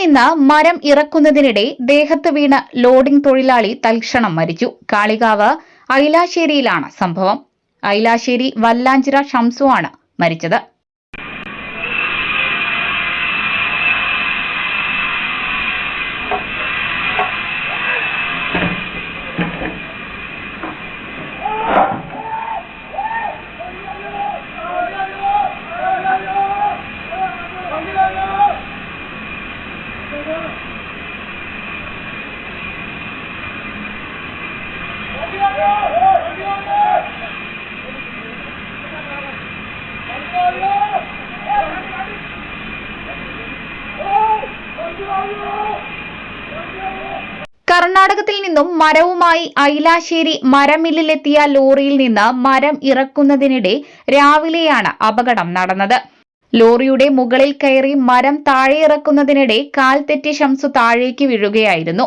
നിന്ന് മരം ഇറക്കുന്നതിനിടെ ദേഹത്ത് വീണ ലോഡിംഗ് തൊഴിലാളി തൽക്ഷണം മരിച്ചു. കാളികാവ് ഐലാശ്ശേരിയിലാണ് സംഭവം. ഐലാശ്ശേരി വല്ലാഞ്ചിറ ഷംസു ആണ് മരിച്ചത്. കർണാടകത്തിൽ നിന്നും മരവുമായി ഐലാശ്ശേരി മരമില്ലിലെത്തിയ ലോറിയിൽ നിന്ന് മരം ഇറക്കുന്നതിനിടെ രാവിലെയാണ് അപകടം നടന്നത്. ലോറിയുടെ മുകളിൽ കയറി മരം താഴെ ഇറക്കുന്നതിനിടെ കാൽ തെറ്റി ഷംസു താഴേക്ക് വീഴുകയായിരുന്നു.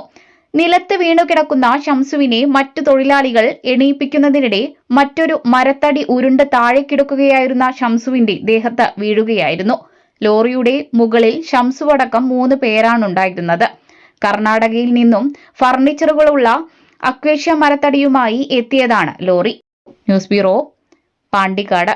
നിലത്ത് വീണുകിടക്കുന്ന ഷംസുവിനെ മറ്റു തൊഴിലാളികൾ എണീപ്പിക്കുന്നതിനിടെ മറ്റൊരു മരത്തടി ഉരുണ്ട് താഴേക്കിടക്കുകയായിരുന്ന ഷംസുവിന്റെ ദേഹത്ത് വീഴുകയായിരുന്നു. ലോറിയുടെ മുകളിൽ ഷംസുവടക്കം മൂന്ന് പേരാണുണ്ടായിരുന്നത്. കർണാടകയിൽ നിന്നും ഫർണിച്ചറുകളുള്ള അക്വേഷ്യ മരത്തടിയുമായി എത്തിയതാണ് ലോറി. News bureau Pandikkad.